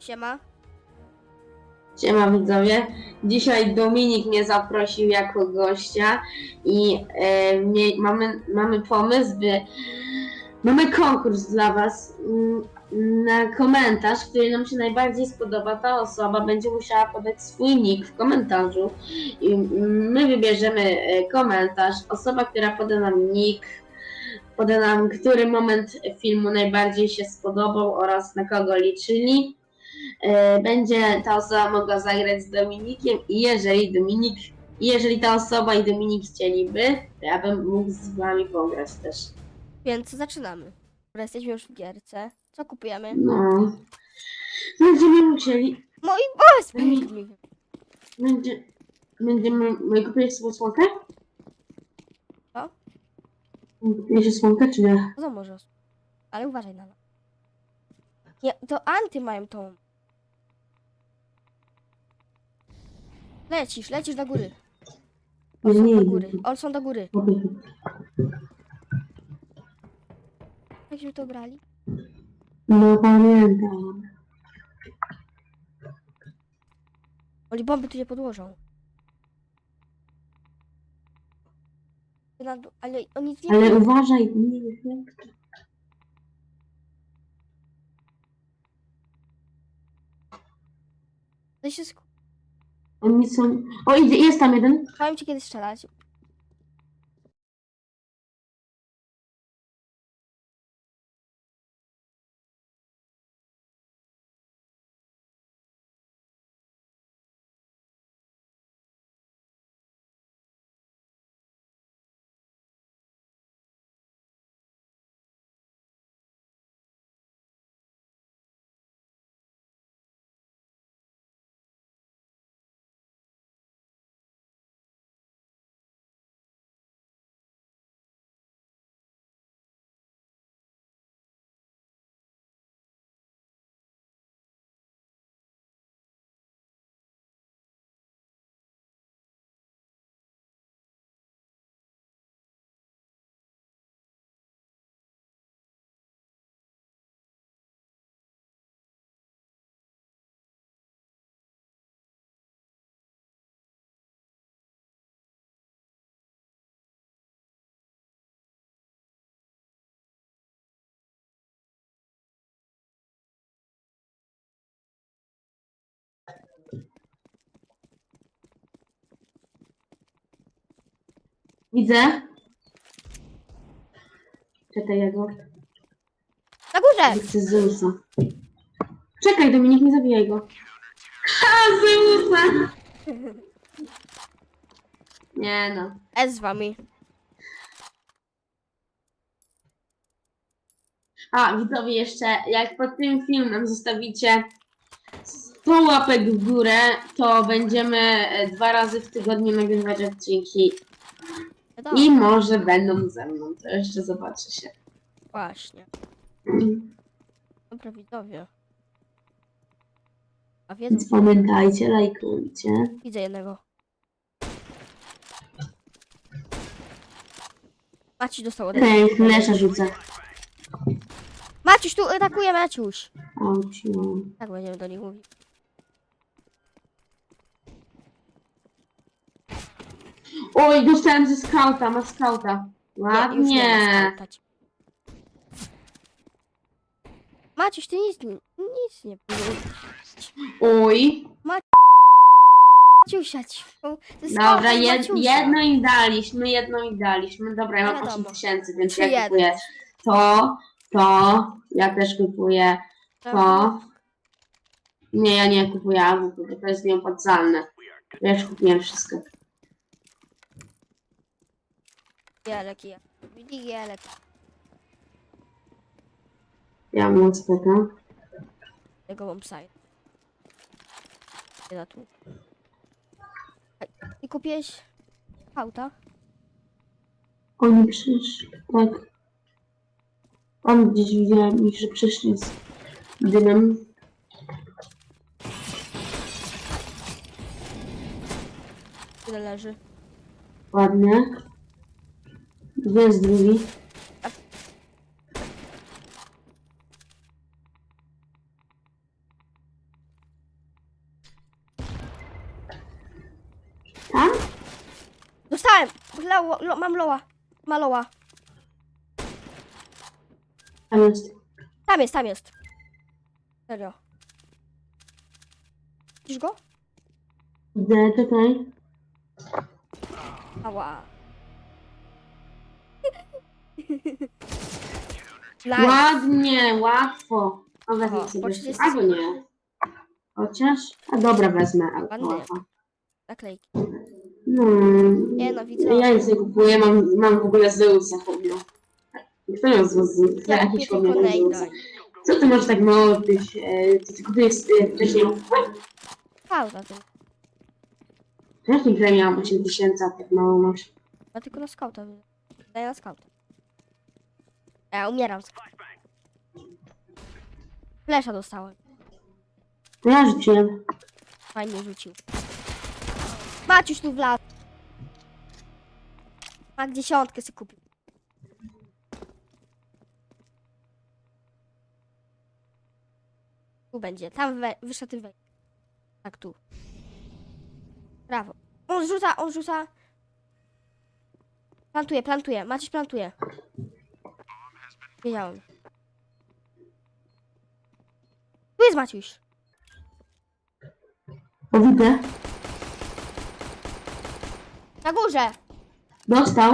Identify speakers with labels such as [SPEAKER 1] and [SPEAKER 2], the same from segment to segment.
[SPEAKER 1] Siema.
[SPEAKER 2] Siema widzowie. Dzisiaj Dominik mnie zaprosił jako gościa i e, mamy, mamy pomysł, by mamy konkurs dla Was mm, na komentarz, który nam się najbardziej spodoba. Ta osoba będzie musiała podać swój nick w komentarzu i mm, my wybierzemy e, komentarz. Osoba, która poda nam nick, poda nam, który moment filmu najbardziej się spodobał oraz na kogo liczyli. E, będzie ta osoba mogła zagrać z Dominikiem i jeżeli Dominik, i jeżeli ta osoba i Dominik chcieliby, to ja bym mógł z wami pograć też.
[SPEAKER 1] Więc zaczynamy. Dobra, jesteśmy już w gierce. Co kupujemy?
[SPEAKER 2] No. Będziemy musieli,
[SPEAKER 1] Moi boss!
[SPEAKER 2] będzie, będziemy, my kupiłeś sobie słonkę?
[SPEAKER 1] Co?
[SPEAKER 2] Kupiłeś słonkę czy nie?
[SPEAKER 1] No może. Ale uważaj na nas. Nie, to anty mają tą. Lecisz, lecisz do góry. Olson do góry. Olson do góry. Jakśmy to brali?
[SPEAKER 2] No pamiętam.
[SPEAKER 1] Oli bomby tu nie podłożą. Ale oni nie
[SPEAKER 2] Ale uważaj, nie. To
[SPEAKER 1] się sk-
[SPEAKER 2] Są... O, idzie, jest tam jeden.
[SPEAKER 1] Powiem ci kiedy strzelać.
[SPEAKER 2] Widzę. Czekaj, ja go...
[SPEAKER 1] Na górze!
[SPEAKER 2] Chcę Zeusa. Czekaj, Dominik, nie zabijaj go. Ha, Zeusa! Nie no.
[SPEAKER 1] S z wami.
[SPEAKER 2] A, widzowie, jeszcze, jak pod tym filmem zostawicie 100 łapek w górę, to będziemy e, dwa razy w tygodniu nagrywać odcinki. I może będą ze mną, to jeszcze zobaczy się.
[SPEAKER 1] Właśnie.
[SPEAKER 2] Mm.
[SPEAKER 1] Dobra, widzowie. A
[SPEAKER 2] Więc pamiętajcie, lajkujcie.
[SPEAKER 1] widzę jednego. Maciuś dostał ode mnie.
[SPEAKER 2] Okej, flesza rzucę.
[SPEAKER 1] Maciuś, tu atakuje Maciuś.
[SPEAKER 2] No.
[SPEAKER 1] Tak będziemy do nich mówić.
[SPEAKER 2] Oj, dostałem ze skauta, ma skauta.
[SPEAKER 1] Nie, już nie ma
[SPEAKER 2] Ładnie.
[SPEAKER 1] skautać. Maciuś, ty nic, nie- nic nie
[SPEAKER 2] Oj.
[SPEAKER 1] Maciusia ci. Jest
[SPEAKER 2] Dobra, jed,
[SPEAKER 1] Maciusia.
[SPEAKER 2] jedno im daliśmy, jedno im daliśmy. Dobra, ja mam
[SPEAKER 1] Wiadomo.
[SPEAKER 2] 8 tysięcy, więc
[SPEAKER 1] Czy
[SPEAKER 2] ja kupuję to, to, ja też kupuję to. Nie, ja nie kupuję bo to jest nieopłacalne. Ja już kupiłem wszystko.
[SPEAKER 1] Jelek, jelek. Jelek.
[SPEAKER 2] Ja mam spoko.
[SPEAKER 1] Tego mam side. Nie na tu. Ej, I kupiłeś auta?
[SPEAKER 2] Oni przyszli, tak. On gdzieś widziałem ich, że przyszli z dymem.
[SPEAKER 1] Tyle leży.
[SPEAKER 2] Ładnie. Gdzie drugi? Tam?
[SPEAKER 1] Dostałem! Lo, lo, mam loa. Ma loa.
[SPEAKER 2] Tam jest.
[SPEAKER 1] Tam jest, tam jest. Serio. Widzisz go?
[SPEAKER 2] Gdzie, czekaj.
[SPEAKER 1] Ała.
[SPEAKER 2] Ładnie, łatwo. O, wezmę
[SPEAKER 1] O,
[SPEAKER 2] sobie
[SPEAKER 1] po
[SPEAKER 2] jeszcze.
[SPEAKER 1] 30
[SPEAKER 2] Albo nie. Chociaż. A dobra, wezmę.
[SPEAKER 1] Ładnie.
[SPEAKER 2] łatwo.
[SPEAKER 1] Naklejki.
[SPEAKER 2] No.
[SPEAKER 1] Nie no, widzę.
[SPEAKER 2] Ja nic nie kupuję, mam, mam w ogóle Zeusa chłodno. Kto miał z z
[SPEAKER 1] Ja
[SPEAKER 2] jakiś
[SPEAKER 1] kupię tylko
[SPEAKER 2] Zeusa?
[SPEAKER 1] Nejda.
[SPEAKER 2] Co ty masz tak mało tych, e, ty, ty kupujesz e, wcześniej?
[SPEAKER 1] Pauza tym.
[SPEAKER 2] Jakim miałam 8 tysięcy, a tak mało masz?
[SPEAKER 1] Ja tylko na skauta. Daję na skauta. Ja umieram. Flesza dostałem.
[SPEAKER 2] To ja rzuciłem.
[SPEAKER 1] Fajnie rzucił. Maciuś tu wlazł. Mak dziesiątkę sobie kupił. Tu będzie. Tam we, wyszedł we. Tak tu. Brawo. On rzuca, on rzuca. Plantuje, plantuje. Maciuś plantuje. Wiedziałem. Tu jest Maciuś.
[SPEAKER 2] O, widzę.
[SPEAKER 1] Na górze.
[SPEAKER 2] Dostał.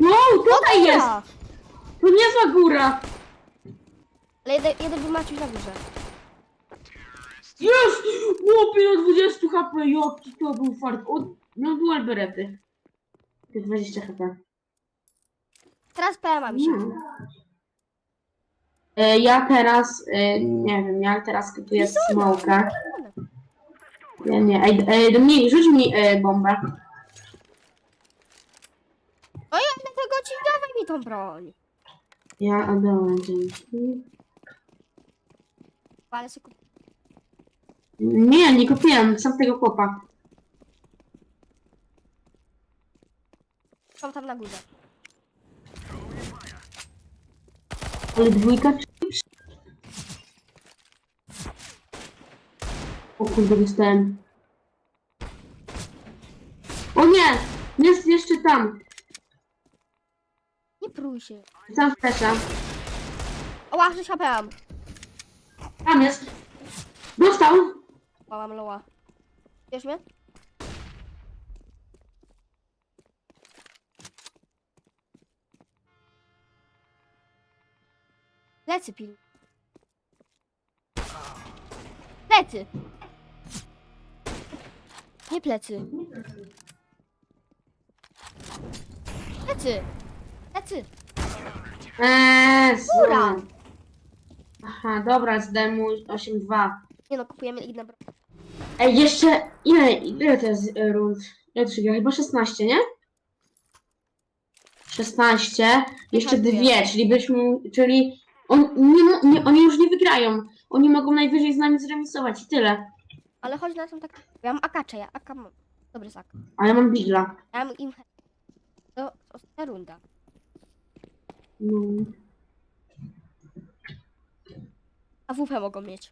[SPEAKER 2] Wow, tutaj jest!
[SPEAKER 1] Góra.
[SPEAKER 2] To niezła góra!
[SPEAKER 1] Ale jeden, jeden był Maciuś na górze.
[SPEAKER 2] Jest! Łopie na 20 HP, jaki to był fart. O, no dual berety. Te 20 HP.
[SPEAKER 1] Teraz PMA mi się.
[SPEAKER 2] Mm. E, Ja teraz, e, nie wiem, ja teraz kupuję smoka. Nie, nie, ej, ej, Dominik, rzuć mi e, bombę.
[SPEAKER 1] O ja tego ci dawaj mi tą broń.
[SPEAKER 2] Ja oddałem, dzięki.
[SPEAKER 1] Ale kup...
[SPEAKER 2] Nie, nie kupiłem, sam tego chłopa.
[SPEAKER 1] Są tam na górze.
[SPEAKER 2] Ale dwójka czy... O kurde, dostałem. O nie! Jest jeszcze tam.
[SPEAKER 1] Nie prój się.
[SPEAKER 2] Sam flesza.
[SPEAKER 1] O, łapże się mam.
[SPEAKER 2] Tam jest. Dostał.
[SPEAKER 1] O, mam loła. Wiesz mnie? Plecy pil. Plecy! Nie plecy. Plecy! Plecy!
[SPEAKER 2] Eee,
[SPEAKER 1] Góra.
[SPEAKER 2] Aha, dobra, zdałem mu 8-2.
[SPEAKER 1] Nie no, kupujemy inne broń.
[SPEAKER 2] Ej, jeszcze ile, ile to jest e, rund? Ile to się gra? Chyba 16, nie? 16, jeszcze dwie, czyli byśmy, czyli on, nie, nie, oni już nie wygrają. Oni mogą najwyżej z nami zremisować i tyle.
[SPEAKER 1] Ale chodź na tą tak. Ja mam akacze, ja aka mam. Dobry sak.
[SPEAKER 2] A ja mam Bigla.
[SPEAKER 1] Ja mam im. To ostatnia runda.
[SPEAKER 2] No.
[SPEAKER 1] A WP mogą mieć.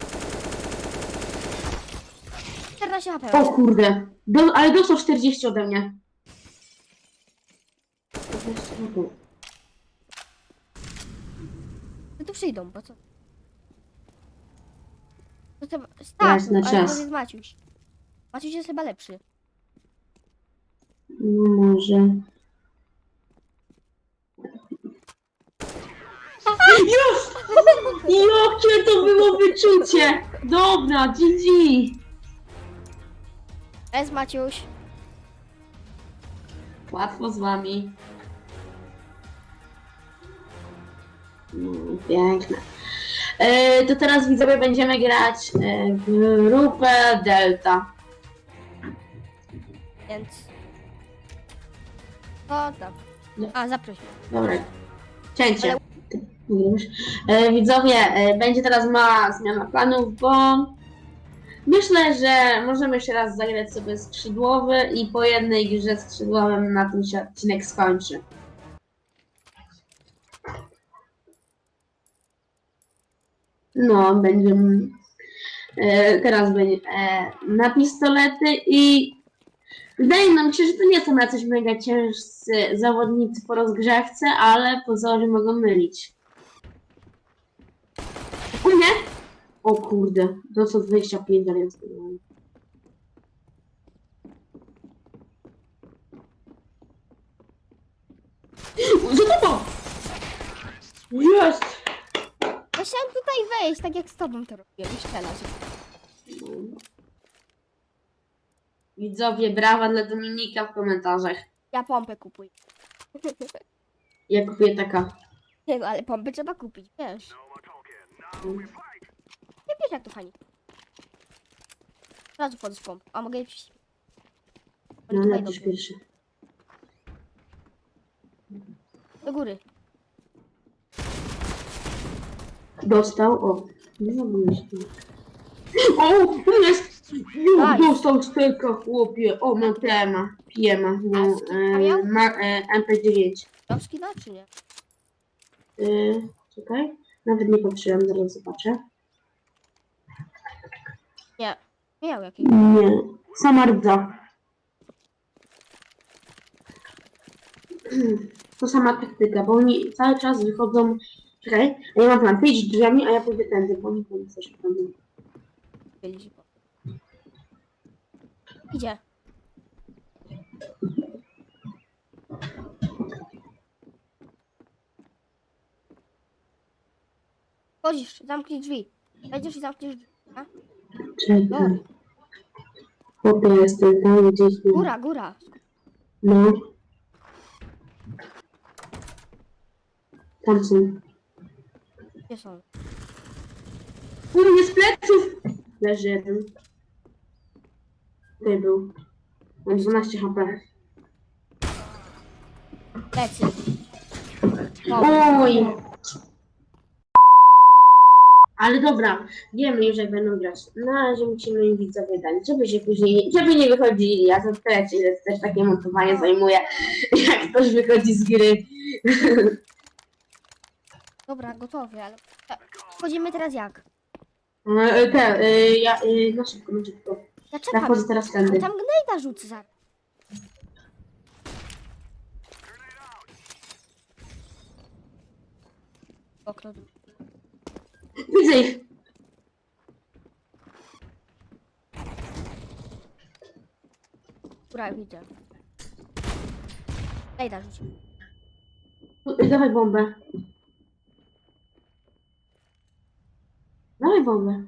[SPEAKER 1] 14 HP.
[SPEAKER 2] O kurde, Do, ale dostał 40 ode mnie.
[SPEAKER 1] No tu przyjdą, bo co? To Stachu,
[SPEAKER 2] Raz na
[SPEAKER 1] ale
[SPEAKER 2] czas.
[SPEAKER 1] jest Maciuś. Maciuś jest chyba lepszy.
[SPEAKER 2] No może. Już! Jakie to było wyczucie! Dobra, GG!
[SPEAKER 1] Jest Maciuś.
[SPEAKER 2] Łatwo z wami. Piękne. E, to teraz widzowie będziemy grać e, w grupę Delta.
[SPEAKER 1] Więc. O tam.
[SPEAKER 2] Nie.
[SPEAKER 1] A, zaproś.
[SPEAKER 2] Dobra. Cięcie. E, widzowie, e, będzie teraz mała zmiana planów, bo myślę, że możemy jeszcze raz zagrać sobie skrzydłowy i po jednej grze skrzydłowym na tym się odcinek skończy. No, będziemy. e, teraz będzie e, na pistolety i wydaje nam się, że to nie są jacyś mega ciężcy zawodnicy po rozgrzewce, ale pozory mogą mylić. O nie! O kurde, to co 25 ale jest. Za tobą! Jest!
[SPEAKER 1] Chciałem tutaj wejść, tak jak z tobą to robiłem i strzelać.
[SPEAKER 2] Widzowie, brawa dla Dominika w komentarzach.
[SPEAKER 1] Ja pompę kupuję.
[SPEAKER 2] Ja kupię taka.
[SPEAKER 1] Nie, no, ale pompy trzeba kupić, wiesz. Nie wiesz jak to fajnie. Od razu wchodzę pomp. A mogę iść.
[SPEAKER 2] No
[SPEAKER 1] Tutaj
[SPEAKER 2] napisz
[SPEAKER 1] do,
[SPEAKER 2] pierwszy.
[SPEAKER 1] do góry.
[SPEAKER 2] Dostał, o. Nie mnie. O, tu jest!
[SPEAKER 1] Daj.
[SPEAKER 2] dostał steka, chłopie. O, ma tema. Pijema. No,
[SPEAKER 1] A
[SPEAKER 2] e, ma, e, MP9.
[SPEAKER 1] Wnioski da czy nie?
[SPEAKER 2] E, czekaj. Nawet nie patrzyłem, zaraz zobaczę.
[SPEAKER 1] Nie. Miał jakieś.
[SPEAKER 2] Nie. Sama rdza. To sama taktyka, bo oni cały czas wychodzą. Czekaj, a ja mam plan. Ty idź drzwiami, a ja pójdę tędy, bo oni tam coś tam.
[SPEAKER 1] Byli Idzie. Chodzisz, zamknij drzwi. Wejdziesz i zamkniesz drzwi. A?
[SPEAKER 2] Czekaj. Chłopie, jestem tam gdzieś. nie-
[SPEAKER 1] Góra, góra.
[SPEAKER 2] No. Tam są.
[SPEAKER 1] Gdzie są?
[SPEAKER 2] Kurde, z pleców! Leży jeden. Tutaj był. Mam 12 HP.
[SPEAKER 1] Lecy.
[SPEAKER 2] Oj! Ale dobra, wiemy już jak będą grać. Na razie musimy im widzowie dać, żeby się później, żeby nie wychodzili. Ja to też, ile też takie montowanie zajmuje, jak ktoś wychodzi z gry.
[SPEAKER 1] Dobra, gotowy, ale... tak, Wchodzimy teraz jak?
[SPEAKER 2] E, Te, e, ja, e, na szybko, na szybko.
[SPEAKER 1] Ja
[SPEAKER 2] Ja
[SPEAKER 1] czekam.
[SPEAKER 2] wchodzę teraz tędy.
[SPEAKER 1] tam gnejda rzucę zaraz. Okno.
[SPEAKER 2] Widzę ich.
[SPEAKER 1] Góra, widzę. Gnejda rzucę.
[SPEAKER 2] Tu, Dawaj bombę. Dawaj bombę.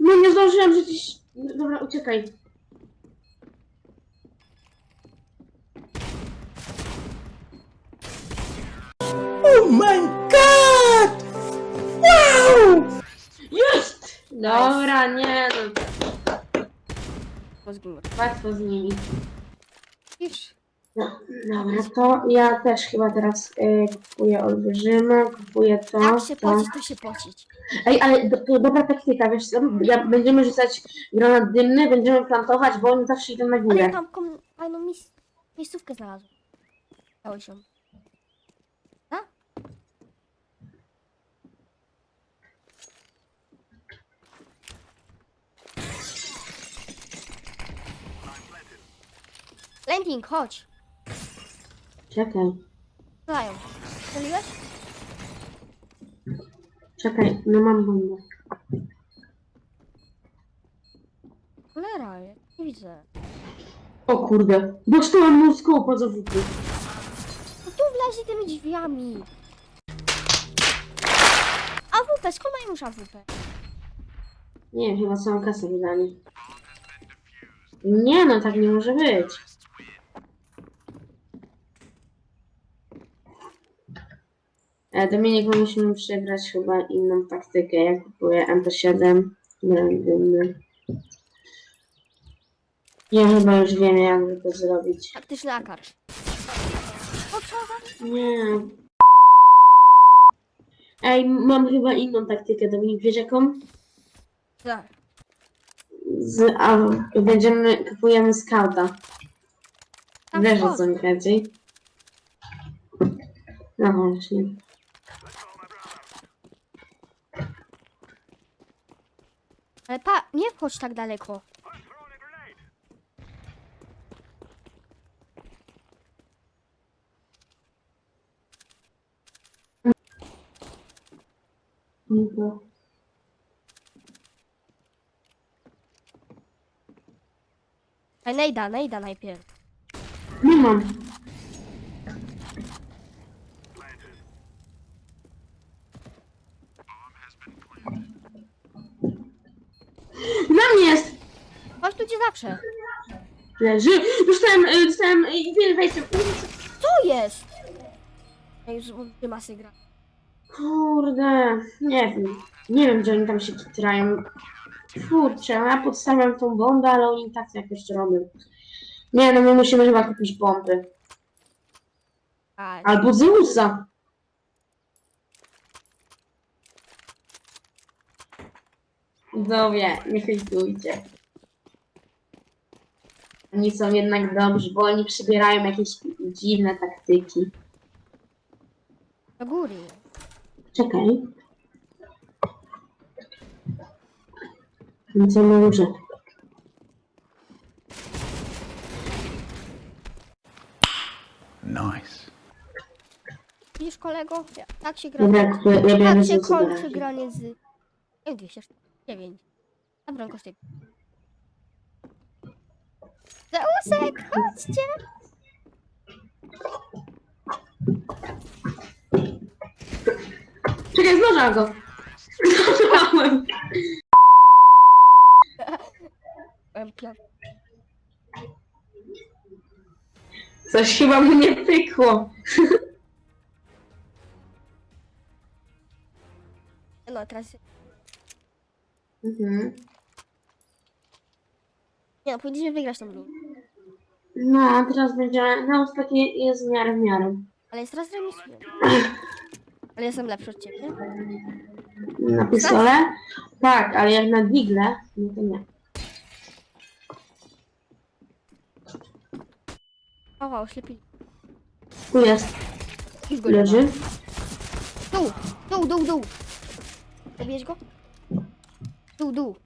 [SPEAKER 2] No nie zdążyłem rzucić. Dobra, uciekaj.
[SPEAKER 3] Oh my god! Wow!
[SPEAKER 2] Jest! Dobra, nie no.
[SPEAKER 1] Bo z góry.
[SPEAKER 2] Łatwo z nimi.
[SPEAKER 1] Widzisz?
[SPEAKER 2] No, dobra, to ja też chyba teraz y, kupuję olbrzyma, kupuję to.
[SPEAKER 1] Jak się
[SPEAKER 2] to.
[SPEAKER 1] pocić, to się pocić.
[SPEAKER 2] Ej, ale do, to dobra taktyka, wiesz co? Ja, będziemy rzucać granat dymny, będziemy plantować, bo oni zawsze idą na
[SPEAKER 1] Ale
[SPEAKER 2] górę.
[SPEAKER 1] ja tam kom- fajną mis- miejscówkę znalazłem. Dałeś ją. A? Landing, chodź.
[SPEAKER 2] Czekaj,
[SPEAKER 1] Dają. Strzeliłeś?
[SPEAKER 2] czekaj, no mam bombę.
[SPEAKER 1] Cholera, ja nie widzę.
[SPEAKER 2] O kurde, dostałem mózgu po zawódku.
[SPEAKER 1] No tu wlezie tymi drzwiami. AWP, skąd mają już AWP?
[SPEAKER 2] Nie wiem, chyba całą kasę wydali. Nie no, tak nie może być. Dominik, my musimy przebrać chyba inną taktykę. Ja kupuję MP7. Nie wiem. Ja chyba już wiem, jak to zrobić.
[SPEAKER 1] Taktyczny za...
[SPEAKER 2] Nie. Ej, mam chyba inną taktykę, Dominik, wiesz jaką?
[SPEAKER 1] Tak.
[SPEAKER 2] Z, a, będziemy, kupujemy skauta. Wiesz o co mi chodzi? No właśnie.
[SPEAKER 1] Ale pa, nie wchodź tak daleko.
[SPEAKER 2] Dobra.
[SPEAKER 1] Ale nejda, nejda najpierw.
[SPEAKER 2] Nie mam. Na mnie jest!
[SPEAKER 1] Tu zawsze.
[SPEAKER 2] Leży. Dostałem, y, dostałem, y, wejście.
[SPEAKER 1] Co jest? Ja już gdzie masy gra.
[SPEAKER 2] Kurde, nie wiem. Nie wiem, gdzie oni tam się kitrają. Kurczę, ja podstawiam tą bombę, ale oni tak jakoś to robią. Nie, no my musimy chyba kupić bomby.
[SPEAKER 1] A,
[SPEAKER 2] Albo Zeusa. Widzowie, nie hejtujcie. Oni są jednak dobrzy, bo oni przybierają jakieś dziwne taktyki.
[SPEAKER 1] do góry.
[SPEAKER 2] Czekaj. No co może?
[SPEAKER 3] Nice.
[SPEAKER 1] Widzisz kolego? Ja- Tak się gra.
[SPEAKER 2] Dobra, ja biorę
[SPEAKER 1] Tak się kończy granie z... Jak 209. A broń kosztuje. Zeusek, chodźcie!
[SPEAKER 2] Czekaj, znoża go! Znożałem!
[SPEAKER 1] Em,
[SPEAKER 2] Coś chyba mu nie pykło.
[SPEAKER 1] No teraz...
[SPEAKER 2] Mhm.
[SPEAKER 1] Nie no, powinniśmy wygrać tą grę.
[SPEAKER 2] No, a teraz będzie. No, taki jest w miarę w miarę.
[SPEAKER 1] Ale jest raz remisuje. Ale jestem lepszy od ciebie.
[SPEAKER 2] Na pistole? Tak, ale jak na digle, no to nie.
[SPEAKER 1] O, wow, ślepili.
[SPEAKER 2] Tu jest,
[SPEAKER 1] Już go nie ma.
[SPEAKER 2] leży.
[SPEAKER 1] Dół, dół, dół, dół. Zabijesz go? Dół, dół.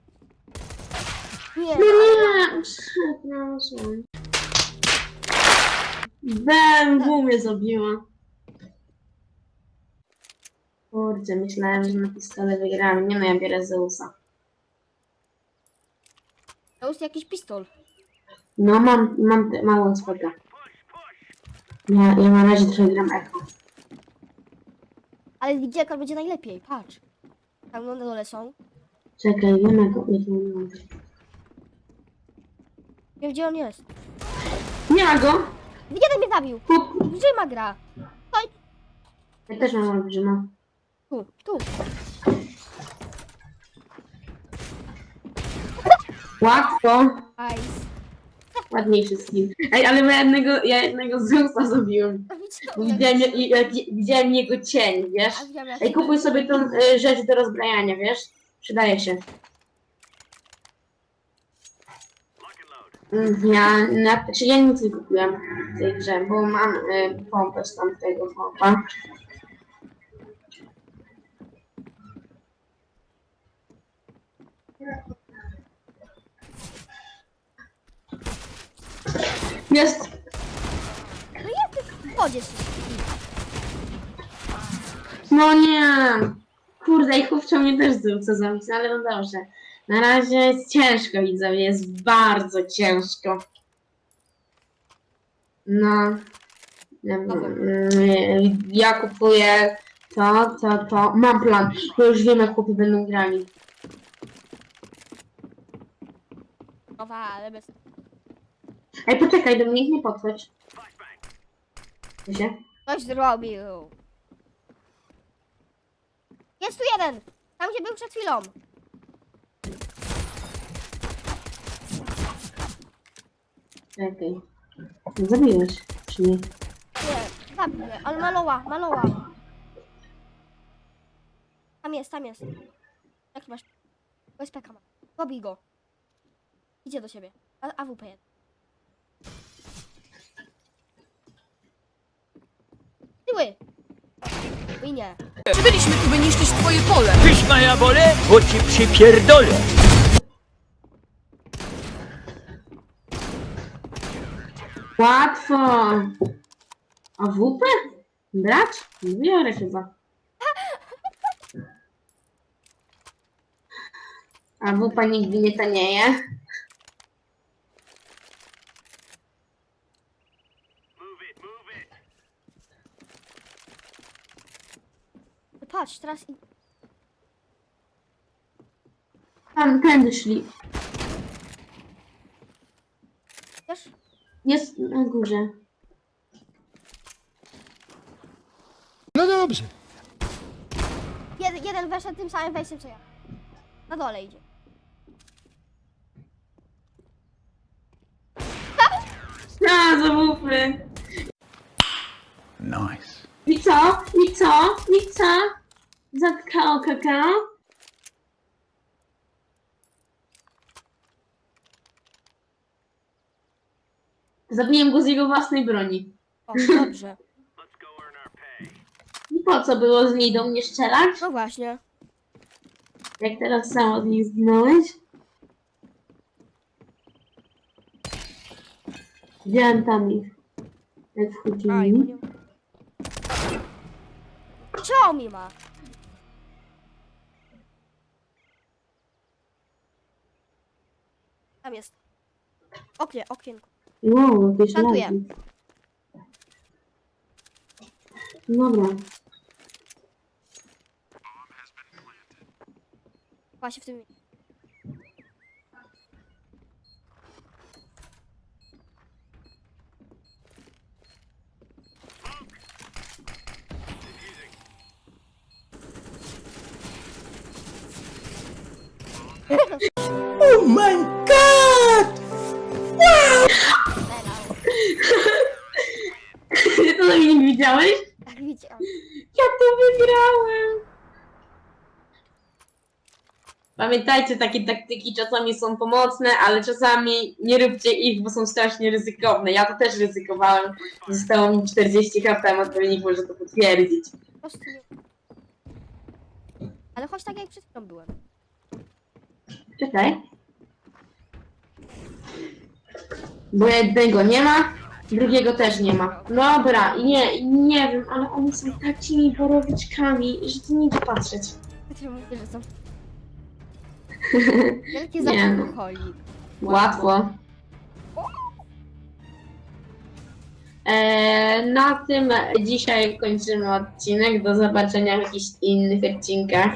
[SPEAKER 1] Nie,
[SPEAKER 2] nie, przepraszam. BMW mnie zabiła. Kurde, myślałem, że na pistole wygrałem. Nie no, ja biorę Zeusa.
[SPEAKER 1] to jest jakiś pistol.
[SPEAKER 2] No, mam, mam te- małą spotę. Ja, ja na razie trochę gram echo.
[SPEAKER 1] Ale widzielka będzie najlepiej, patrz. Tam na dole są.
[SPEAKER 2] Czekaj, wiem jak jak mam.
[SPEAKER 1] Wiem gdzie on jest.
[SPEAKER 2] Nie ma go!
[SPEAKER 1] Jeden mnie zabił.
[SPEAKER 2] Kup.
[SPEAKER 1] Gdzie ma gra?
[SPEAKER 2] Ja też mam olbrzyma.
[SPEAKER 1] Tu, tu.
[SPEAKER 2] Łatwo.
[SPEAKER 1] Ice.
[SPEAKER 2] Ładniejszy skin. Ej, ale ja jednego, ja jednego Zeusa zabiłem.
[SPEAKER 1] A widziałem,
[SPEAKER 2] Widziałem, jak, jak, widziałem jego cień, wiesz?
[SPEAKER 1] a widziałem jak...
[SPEAKER 2] Ej, kupuj sobie tą y, rzecz do rozbrajania, wiesz? Przydaje się. Ja, na, czy ja nic nie kupiłem w tej grze, bo mam y, pompę z tamtego pompa. Jest!
[SPEAKER 1] No jak ty w wodzie się
[SPEAKER 2] No nie! Kurde, i chłopcze mnie też co zabić, no ale no dobrze. Na razie jest ciężko, widzowie, jest bardzo ciężko. No. Mm, Ja kupuję to, to, to. Mam plan, bo już wiem, jak chłopi będą grali.
[SPEAKER 1] Nowa, ale bez...
[SPEAKER 2] Ej, poczekaj, Dominik, nie podchodź. Co się?
[SPEAKER 1] Coś zrobił. Jest tu jeden! Tam gdzie był przed chwilą.
[SPEAKER 2] Czekaj. Zabiłeś, czy nie?
[SPEAKER 1] Nie, mnie. Ale maloła, maloła. Tam jest, tam jest. Jak masz? USPK ma. Pobij go. Idzie do siebie. A, AWP jeden. Tyły! i nie.
[SPEAKER 4] Byliśmy tu, by niszczyć twoje pole.
[SPEAKER 5] Tyś moja wolę, bo ci przypierdolę.
[SPEAKER 2] Łatwo. A WP? Brać? Biorę chyba. A WP nigdy nie tanieje.
[SPEAKER 1] Patrz, teraz i...
[SPEAKER 2] Tam tędy szli.
[SPEAKER 1] Wiesz?
[SPEAKER 2] Jest na górze.
[SPEAKER 3] No dobrze.
[SPEAKER 1] Jeden, jeden weszedł tym samym wejściem co ja. Na dole idzie.
[SPEAKER 2] A, za WP.
[SPEAKER 3] Nice.
[SPEAKER 2] I co? I co? I co? Zatkało kakao? Zabiłem go z jego własnej broni.
[SPEAKER 1] O, dobrze.
[SPEAKER 2] I po co było z niej do mnie strzelać?
[SPEAKER 1] No właśnie.
[SPEAKER 2] Jak teraz samo z niej zginąłeś? Widziałem tam ich. Jak
[SPEAKER 1] Aj,
[SPEAKER 2] wchodzili.
[SPEAKER 1] nie... Co mi ma? Tam jest. Oknie, okienko.
[SPEAKER 2] Wow, jakieś lagi. Dobra.
[SPEAKER 1] Właśnie w tym...
[SPEAKER 3] Oh my god!
[SPEAKER 2] Ty to na mnie nie widziałeś?
[SPEAKER 1] Tak widziałam.
[SPEAKER 2] Ja to wygrałem! Pamiętajcie, takie taktyki czasami są pomocne, ale czasami nie róbcie ich, bo są strasznie ryzykowne. Ja to też ryzykowałem. Zostało mi 40 HP, Matwejnik może to potwierdzić.
[SPEAKER 1] Po prostu nie... Ale choć tak jak przed chwilą byłem.
[SPEAKER 2] Czekaj. Bo jednego nie ma, drugiego też nie ma. Dobra, nie, nie wiem, ale oni są takimi borowiczkami, że to nie idzie patrzeć.
[SPEAKER 1] Ty mówisz, że są... Wielkie
[SPEAKER 2] Nie no.
[SPEAKER 1] zapokoik.
[SPEAKER 2] Łatwo. Eee, na tym dzisiaj kończymy odcinek. Do zobaczenia w jakichś innych odcinkach.